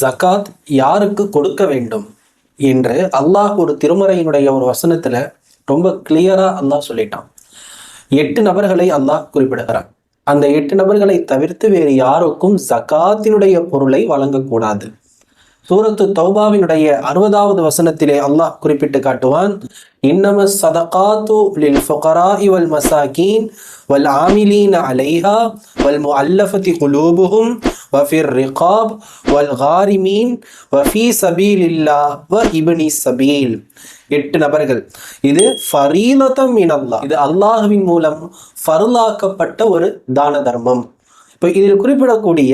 ஜக்காத் யாருக்கு கொடுக்க வேண்டும்? என்று அல்லாஹ் ஒரு திருமறையினுடைய ஒரு வசனத்துல ரொம்ப கிளியரா அல்லாஹ் சொல்லிட்டான். எட்டு நபர்களை அல்லாஹ் குறிப்பிடுகிறான். அந்த எட்டு நபர்களை தவிர்த்து வேறு யாருக்கும் ஜக்காத்தினுடைய பொருளை வழங்கக்கூடாது. சூரத்து தௌபாவினுடைய அறுபதாவது வசனத்திலே அல்லாஹ் குறிப்பிட்டு காட்டுவான் இன்னம சதகாத்து லில் ஃபுகரா வல் மசாகீன் வல் ஆமிலீன அலைஹா வல் முஅல்லஃபதி குலூபுஹும் வஃபிர் ரிகாப் வல் காரிமீன் வஃபி சபீலில்லாஹ் வ இபனி சபீல். எட்டு நபர்கள். இது ஃபரீலதம் இன் அல்லாஹ் இது அல்லாஹ்வின் மூலம் ஃபர்லாக்கப்பட்ட ஒரு தான தர்மம். இப்போ இதில் குறிப்பிடக்கூடிய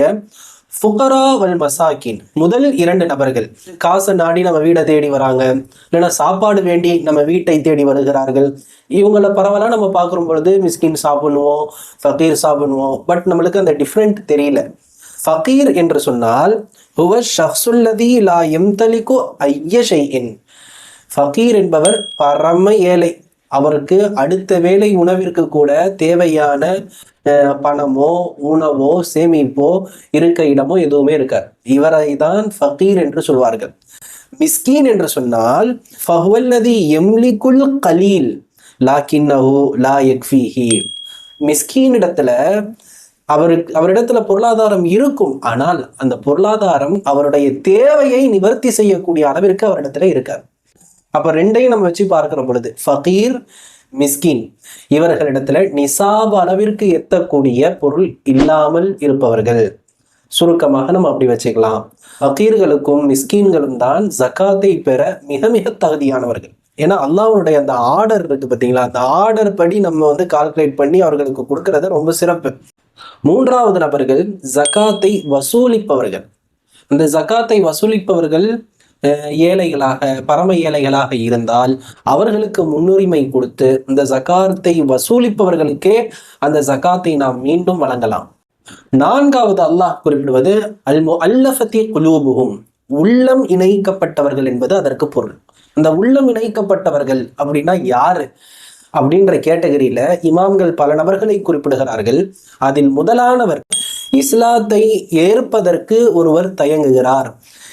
ஃபுகரா வல் மசாக்கின். முதல் இரண்டு நபர்கள் காசை நாடி நம்ம வீடை தேடி வராங்க. இல்லைன்னா சாப்பாடு வேண்டி நம்ம வீட்டை தேடி வருகிறார்கள். இவங்களை பரவலாக நம்ம பார்க்குற பொழுது மிஸ்கின் சாப்பிடுவோம் ஃபக்கீர் சாப்பிடுவோம். பட் நம்மளுக்கு அந்த டிஃப்ரெண்ட் தெரியல. ஃபக்கீர் என்று சொன்னால் ஹுவ ஷஹ்சுல்லதி லா எம்தலிக்கு ஐய ஷைஇன். ஃபக்கீர் என்பவர் பரம ஏழை. அவருக்கு அடுத்த வேலை உணவிற்கு கூட தேவையான பணமோ உணவோ சேமிப்போ இருக்க இடமோ எதுவுமே இருக்கார் இவரை தான் ஃபகீர் என்று சொல்வார்கள். மிஸ்கீன் என்று சொன்னால் ஃபஹுவல்லதி எம்லிகுல் கலீல் லாக்கின்னஹு லா எக்ஃபிஹி மிஸ்கீன் இடத்துல அவருக்கு அவரிடத்துல பொருளாதாரம் இருக்கும். ஆனால் அந்த பொருளாதாரம் அவருடைய தேவையை நிவர்த்தி செய்யக்கூடிய அளவிற்கு அவரிடத்துல இருக்காது. அப்ப ரெண்டையும் நம்ம வச்சு பார்க்கிற பொழுது ஃபகீர் மிஸ்கின் இவர்களிடத்துல நிசாப் அளவிற்கு எத்தக்கூடிய பொருள் இல்லாமல் இருப்பவர்கள். சுருக்கமாக நம்ம அப்படி வச்சுக்கலாம். ஃபகீர்களுக்கும் மிஸ்கீன்களும் தான் ஜக்காத்தை பெற மிக மிக தகுதியானவர்கள். ஏன்னா அல்லாவுடைய அந்த ஆர்டர் இருக்கு பார்த்தீங்களா அந்த ஆர்டர் படி நம்ம வந்து கால்குலேட் பண்ணி அவர்களுக்கு கொடுக்கறது ரொம்ப சிறப்பு. மூன்றாவது நபர்கள் ஜக்காத்தை வசூலிப்பவர்கள். இந்த ஜக்காத்தை வசூலிப்பவர்கள் ஏழைகளாக பரம ஏழைகளாக இருந்தால் அவர்களுக்கு முன்னுரிமை கொடுத்து இந்த ஜக்காத்தை வசூலிப்பவர்களுக்கே அந்த ஜக்காத்தை நாம் மீண்டும் வழங்கலாம். நான்காவது அல்லாஹ் குறிப்பிடுவது அல்மு அல்லஃபத்தி குலூபுகும் உள்ளம் இணைக்கப்பட்டவர்கள் என்பது அதற்கு பொருள். அந்த உள்ளம் இணைக்கப்பட்டவர்கள் அப்படின்னா யாரு? அப்படின்ற கேட்டகரியில இமாம்கள் பல நபர்களை குறிப்பிடுகிறார்கள். அதில் முதலானவர் இஸ்லாத்தை ஏற்பதற்கு ஒருவர் தயங்குகிறார்.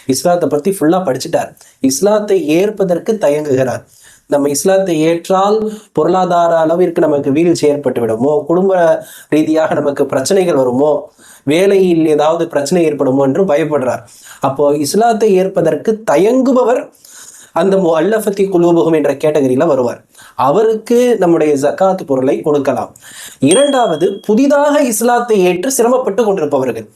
இஸ்லாத்தை பற்றி ஃபுல்லாக படிச்சுட்டார். இஸ்லாத்தை ஏற்பதற்கு தயங்குகிறார். நம்ம இஸ்லாத்தை ஏற்றால் பொருளாதார அளவிற்கு நமக்கு வீழ்ச்சி ஏற்பட்டு விடுமோ குடும்ப ரீதியாக நமக்கு பிரச்சனைகள் வருமோ? வேலையில் ஏதாவது பிரச்சனை ஏற்படுமோ என்று பயப்படுறார். அப்போ இஸ்லாத்தை ஏற்பதற்கு தயங்குபவர் அந்த அல்லஃபத்தி குலூபுகம் என்ற கேட்டகரியில வருவார். அவருக்கு நம்முடைய ஜக்காத் பொருளை கொடுக்கலாம். இரண்டாவது புதிதாக இஸ்லாத்தை ஏற்று சிரமப்பட்டு கொண்டிருப்பவர்கள்.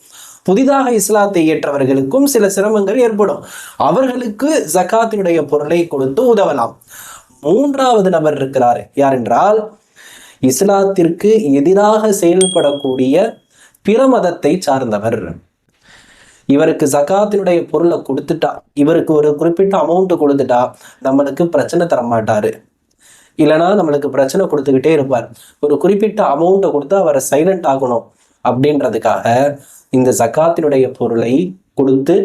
புதிதாக இஸ்லாத்தை ஏற்றவர்களுக்கும் சில சிரமங்கள் ஏற்படும். அவர்களுக்கு ஜக்காத்தினுடைய பொருளை கொடுத்து உதவலாம். மூன்றாவது நபர் இருக்கிறார். யார் என்றால் இஸ்லாத்திற்கு எதிராக செயல்படக்கூடிய பிற மதத்தை சார்ந்தவர். இவருக்கு ஜகாத்தினுடைய பொருளை கொடுத்துட்டா இவருக்கு ஒரு குறிப்பிட்ட அமௌண்ட் கொடுத்துட்டா நம்மளுக்கு பிரச்சனை தரமாட்டாரு. இல்லைனா இல்லைன்னா நம்மளுக்கு பிரச்சனை கொடுத்துக்கிட்டே இருப்பார். ஒரு குறிப்பிட்ட அமௌண்ட்டை கொடுத்து அவரை சைலண்ட் ஆகணும். அப்படின்றதுக்காக இந்த ஜக்காத்தினுடைய பொருளை கொடுத்து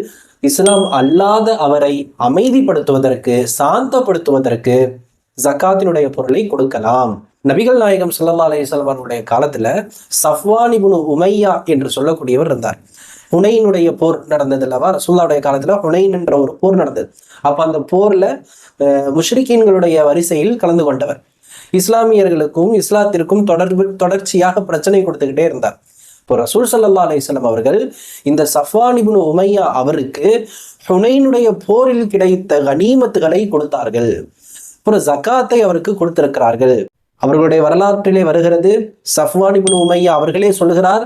இஸ்லாம் அல்லாத அவரை அமைதிப்படுத்துவதற்கு சாந்தப்படுத்துவதற்கு ஜக்காத்தினுடைய பொருளை கொடுக்கலாம். நபிகள் நாயகம் சல்லா அலைஹி காலத்துல சஃப்வான் இப்னு உமையா என்று சொல்லக்கூடியவர் இருந்தார். ஹுனைனுடைய போர் நடந்தது அல்லவா? ரசூல்லாவுடைய காலத்துல ஹுனைன் என்ற ஒரு போர் நடந்தது. அப்ப அந்த போர்ல முஷ்ரிகீன்களுடைய வரிசையில் கலந்து கொண்டவர். இஸ்லாமியர்களுக்கும் இஸ்லாத்திற்கும் தொடர்பு தொடர்ச்சியாக பிரச்சனை கொடுத்துக்கிட்டே இருந்தார். இப்போ ரசூல் சல்லா அலிஸ்லாம் அவர்கள் இந்த சஃப்வான் இப்னு உமையா அவருக்கு ஹுனைனுடைய போரில் கிடைத்த கனிமத்துகளை கொடுத்தார்கள். அப்புறம் ஜக்காத்தை அவருக்கு கொடுத்திருக்கிறார்கள். அவர்களுடைய வரலாற்றிலே வருகிறது சஃப்வான் இப்னு உமையா அவர்களே சொல்கிறார்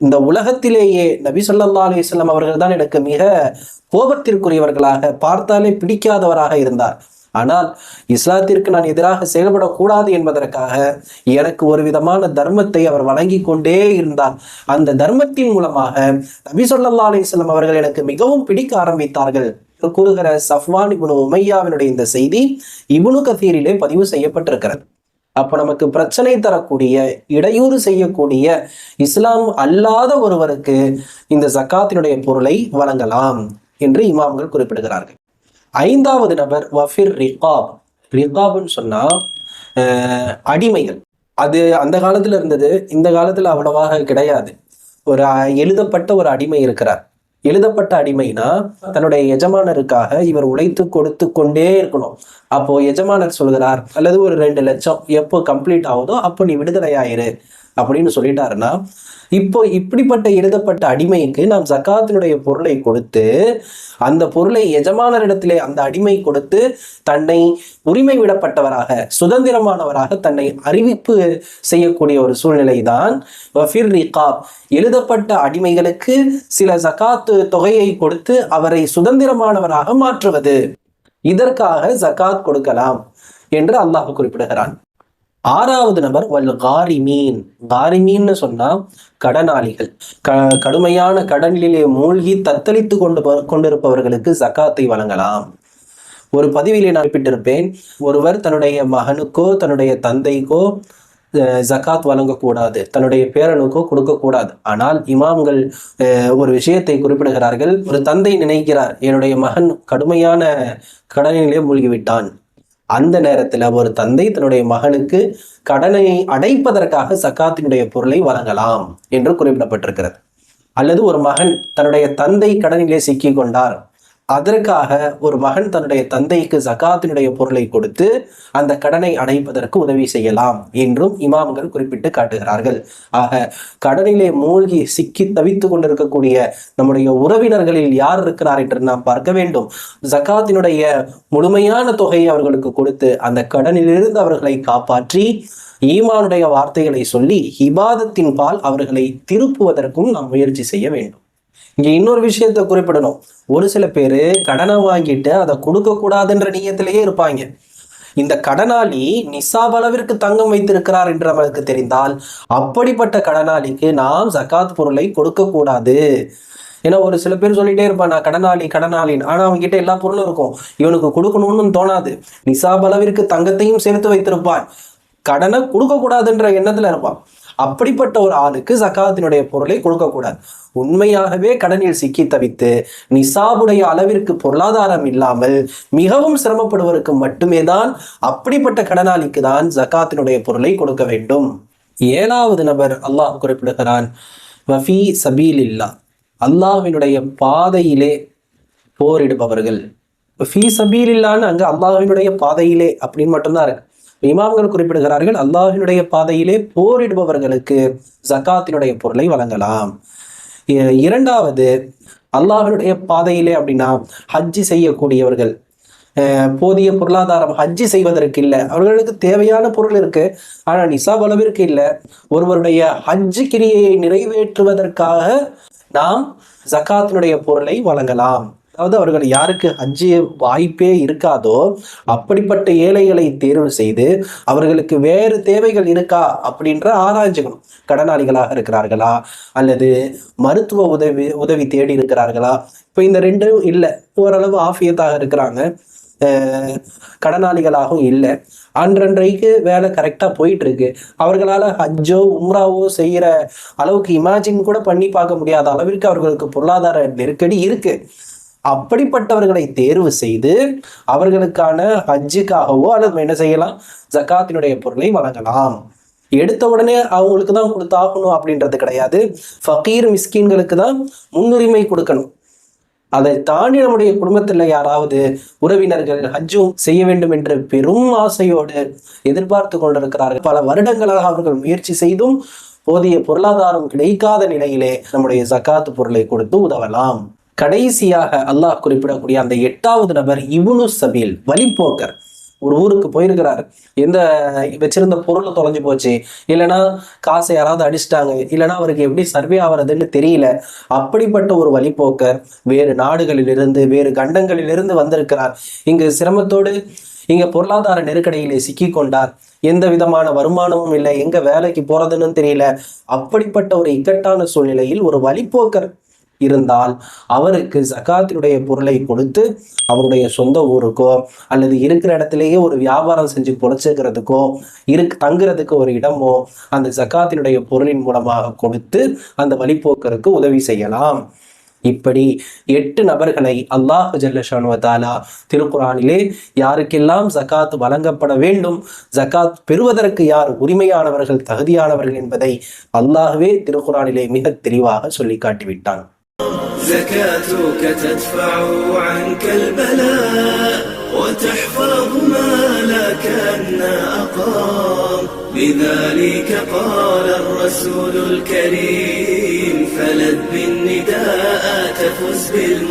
இந்த உலகத்திலேயே நபி ஸல்லல்லாஹு அலிஸ்லாம் அவர்கள் தான் எனக்கு மிக கோபத்திற்குரியவர்களாக பார்த்தாலே பிடிக்காதவராக இருந்தார். ஆனால் இஸ்லாத்திற்கு நான் எதிராக செயல்படக்கூடாது என்பதற்காக எனக்கு ஒரு விதமான தர்மத்தை அவர் வழங்கி கொண்டே இருந்தார். அந்த தர்மத்தின் மூலமாக நபி ஸல்லல்லாஹு அலிஸ்லாம் அவர்கள் எனக்கு மிகவும் பிடிக்க ஆரம்பித்தார்கள். கூறுகிற சஃப்வான் இபுனு உமையாவினுடைய இந்த செய்தி இபுனு கதீரிலே பதிவு செய்யப்பட்டிருக்கிறது. அப்போ நமக்கு பிரச்சனை தரக்கூடிய இடையூறு செய்யக்கூடிய இஸ்லாம் அல்லாத ஒருவருக்கு இந்த ஜக்காத்தினுடைய பொருளை வழங்கலாம் என்று இமாம்கள் குறிப்பிடுகிறார்கள். ஐந்தாவது நபர் வஃபிர் ரிகாப். ரிகாப்னு சொன்னா அடிமைகள். அது அந்த காலத்துல இருந்தது இந்த காலத்துல அவ்வளவாக கிடையாது. ஒரு எழுதப்பட்ட ஒரு அடிமை இருக்கிறார். எழுதப்பட்ட அடிமைனா தன்னுடைய எஜமானருக்காக இவர் உழைத்து கொடுத்து கொண்டே இருக்கணும். அப்போ எஜமானர் சொல்கிறார் அல்லது ஒரு ரெண்டு லட்சம் எப்போ கம்ப்ளீட் ஆகுதோ அப்போ நீ விடுதலையாயிரு. அப்படின்னு சொல்லிட்டாருன்னா இப்போ இப்படிப்பட்ட எழுதப்பட்ட அடிமைக்கு நாம் ஜக்காத்தினுடைய பொருளை கொடுத்து அந்த பொருளை எஜமானரிடத்திலே அந்த அடிமை கொடுத்து தன்னை உரிமை விடப்பட்டவராக சுதந்திரமானவராக தன்னை அறிவிப்பு செய்யக்கூடிய ஒரு சூழ்நிலை தான் எழுதப்பட்ட அடிமைகளுக்கு சில ஜகாத்து தொகையை கொடுத்து அவரை சுதந்திரமானவராக மாற்றுவது. இதற்காக ஜக்காத் கொடுக்கலாம் என்று அல்லாஹ் குறிப்பிடுகிறான். ஆறாவது நபர் வல் காரிமீன். காரிமீன்னு சொன்னா கடனாளிகள். க கடுமையான கடனிலே மூழ்கி தத்தளித்து கொண்டு கொண்டிருப்பவர்களுக்கு ஜக்காத்தை வழங்கலாம். ஒரு பதிவிலே நான் குறிப்பிட்டிருப்பேன் ஒருவர் தன்னுடைய மகனுக்கோ தன்னுடைய தந்தைக்கோ ஜக்காத் வழங்கக்கூடாது. தன்னுடைய பேரனுக்கோ கொடுக்கக்கூடாது. ஆனால் இமாம்கள் ஒரு விஷயத்தை குறிப்பிடுகிறார்கள் ஒரு தந்தை நினைக்கிறார். என்னுடைய மகன் கடுமையான கடனிலே மூழ்கிவிட்டான். அந்த நேரத்தில் ஒரு தந்தை தன்னுடைய மகனுக்கு கடனை அடைப்பதற்காக சக்காத்தினுடைய பொருளை வழங்கலாம் என்று குறிப்பிடப்பட்டிருக்கிறது. அல்லது ஒரு மகன் தன்னுடைய தந்தை கடனிலே சிக்கிக் கொண்டார். அதற்காக ஒரு மகன் தன்னுடைய தந்தைக்கு ஜகாத்தினுடைய பொருளை கொடுத்து அந்த கடனை அடைப்பதற்கு உதவி செய்யலாம் என்றும் இமாம்கள் குறிப்பிட்டு காட்டுகிறார்கள். ஆக கடனிலே மூழ்கி சிக்கி தவித்து கொண்டிருக்கக்கூடிய நம்முடைய உறவினர்களில் யார் இருக்கிறார் என்று நாம் பார்க்க வேண்டும். ஜகாத்தினுடைய முழுமையான தொகையை அவர்களுக்கு கொடுத்து அந்த கடனிலிருந்து அவர்களை காப்பாற்றி ஈமானுடைய வார்த்தைகளை சொல்லி இபாதத்தின் பால் அவர்களை திருப்புவதற்கும் நாம் முயற்சி செய்ய வேண்டும். இங்க இன்னொரு விஷயத்தை குறிப்பிடணும். ஒரு சில பேரு கடனை வாங்கிட்டு அதை கொடுக்க கூடாதுன்ற நியத்திலேயே இருப்பாங்க. இந்த கடனாளி நிசாபளவிற்கு தங்கம் வைத்திருக்கிறார் என்று அவருக்கு தெரிந்தால் அப்படிப்பட்ட கடனாளிக்கு நாம் சக்காத் பொருளை கொடுக்க கூடாது ஏன்னா ஒரு சில பேர் சொல்லிட்டே இருப்பான் நான் கடனாளி கடனாளின்னு. ஆனா அவங்க கிட்ட எல்லா பொருளும் இருக்கும். இவனுக்கு கொடுக்கணும்னு தோணாது. நிசாப் அளவிற்கு தங்கத்தையும் சேர்த்து வைத்திருப்பான். கடனை கொடுக்க கூடாதுன்ற எண்ணத்துல இருப்பான். அப்படிப்பட்ட ஒரு ஆளுக்கு ஜக்காத்தினுடைய பொருளை கொடுக்கக்கூடாது. உண்மையாகவே கடனில் சிக்கி தவித்து நிசாபுடைய அளவிற்கு பொருளாதாரம் இல்லாமல் மிகவும் சிரமப்படுவதற்கு மட்டுமே தான் அப்படிப்பட்ட கடனாளிக்கு தான் ஜக்காத்தினுடைய பொருளை கொடுக்க வேண்டும். ஏழாவது நபர் அல்லாஹ் குறிப்பிடுகிறான் வஃபி சபீலில்லா அல்லாஹ்வினுடைய பாதையிலே போரிடுபவர்கள். ஃபீ சபீலில்லான்னு அங்கே அல்லாஹினுடைய பாதையிலே அப்படின்னு மட்டும்தான் இருக்கு. இமாம்கள் குறிப்பிடுகிறார்கள் அல்லாஹினுடைய பாதையிலே போரிடுபவர்களுக்கு ஜக்காத்தினுடைய பொருளை வழங்கலாம். இ- இரண்டாவது அல்லாஹனுடைய பாதையிலே அப்படின்னா ஹஜ்ஜி செய்யக்கூடியவர்கள் போதிய பொருளாதாரம் ஹஜ்ஜி செய்வதற்கு இல்லை. அவர்களுக்கு தேவையான பொருள் இருக்கு ஆனால் நிசாப் அளவிற்கு இல்லை. ஒருவருடைய ஹஜ்ஜு கிரியையை நிறைவேற்றுவதற்காக நாம் ஜக்காத்தினுடைய பொருளை வழங்கலாம். அதாவது அவர்கள் யாருக்கு ஹஜ்ஜி வாய்ப்பே இருக்காதோ அப்படிப்பட்ட ஏழைகளை தேர்வு செய்து அவர்களுக்கு வேறு தேவைகள் இருக்கா அப்படின்ற ஆராய்ஞ்சுக்கணும் கடனாளிகளாக இருக்கிறார்களா? அல்லது மருத்துவ உதவி உதவி தேடி இருக்கிறார்களா? இப்போ இந்த ரெண்டும் இல்லை. ஓரளவு ஆஃபியத்தாக இருக்கிறாங்க. கடனாளிகளாகவும் இல்லை. அன்றன்றைக்கு வேலை கரெக்டாக போயிட்டு இருக்கு அவர்களால் ஹஜ்ஜோ உம்ராவோ செய்கிற அளவுக்கு இமேஜின் கூட பண்ணி பார்க்க முடியாத அளவிற்கு அவர்களுக்கு பொருளாதார நெருக்கடி இருக்குது அப்படிப்பட்டவர்களை தேர்வு செய்து அவர்களுக்கான ஹஜ்ஜுக்காகவோ அல்லது என்ன செய்யலாம்? ஜக்காத்தினுடைய பொருளை வழங்கலாம். எடுத்த உடனே அவங்களுக்கு தான் கொடுத்தாகணும் அப்படின்றது கிடையாது. ஃபக்கீர் மிஸ்கீன்களுக்கு தான் முன்னுரிமை கொடுக்கணும். அதை தாண்டி நம்முடைய குடும்பத்தில் யாராவது உறவினர்கள் ஹஜ்ஜும் செய்ய வேண்டும் என்று பெரும் ஆசையோடு எதிர்பார்த்து கொண்டிருக்கிறார்கள். பல வருடங்களாக அவர்கள் முயற்சி செய்தும் போதிய பொருளாதாரம் கிடைக்காத நிலையிலே நம்முடைய ஜக்காத்து பொருளை கொடுத்து உதவலாம். கடைசியாக அல்லாஹ் குறிப்பிடக்கூடிய அந்த எட்டாவது நபர் இபுனு சபீல் வழிப்போக்கர். ஒரு ஊருக்கு போயிருக்கிறார். எந்த வச்சிருந்த பொருளை தொலைஞ்சு போச்சு. இல்லைன்னா காசை யாராவது அடிச்சிட்டாங்க. இல்லைன்னா அவருக்கு எப்படி சர்வே ஆகிறதுன்னு தெரியல. அப்படிப்பட்ட ஒரு வழிப்போக்கர் வேறு நாடுகளிலிருந்து வேறு கண்டங்களிலிருந்து வந்திருக்கிறார். இங்கு சிரமத்தோடு இங்க பொருளாதார நெருக்கடியிலே சிக்கி கொண்டார் எந்த விதமான வருமானமும் இல்லை. எங்க வேலைக்கு போறதுன்னு தெரியல. அப்படிப்பட்ட ஒரு இக்கட்டான சூழ்நிலையில் ஒரு வழிப்போக்கர் இருந்தால் அவருக்கு ஜகாத்தினுடைய பொருளை கொடுத்து அவருடைய சொந்த ஊருக்கோ அல்லது இருக்கிற இடத்திலேயே ஒரு வியாபாரம் செஞ்சு பொழைச்சிக்கிறதுக்கோ இரு தங்குறதுக்கு ஒரு இடமோ அந்த ஜகாத்தினுடைய பொருளின் மூலமாக கொடுத்து அந்த வழிப்போக்கருக்கு உதவி செய்யலாம். இப்படி எட்டு நபர்களை அல்லாஹ் ஜல்லஷானுவதாலா திருக்குறானிலே யாருக்கெல்லாம் ஜக்காத் வழங்கப்பட வேண்டும் ஜகாத் பெறுவதற்கு யார் உரிமையானவர்கள் தகுதியானவர்கள் என்பதை அல்லாஹ்வே திருக்குறானிலே மிக தெளிவாக சொல்லி காட்டிவிட்டான். زكاتك تدفع عنك البلاء وتحفظ مالك أن أقام. لذلك قال الرسول الكريم فلد بالنداء تفز بالم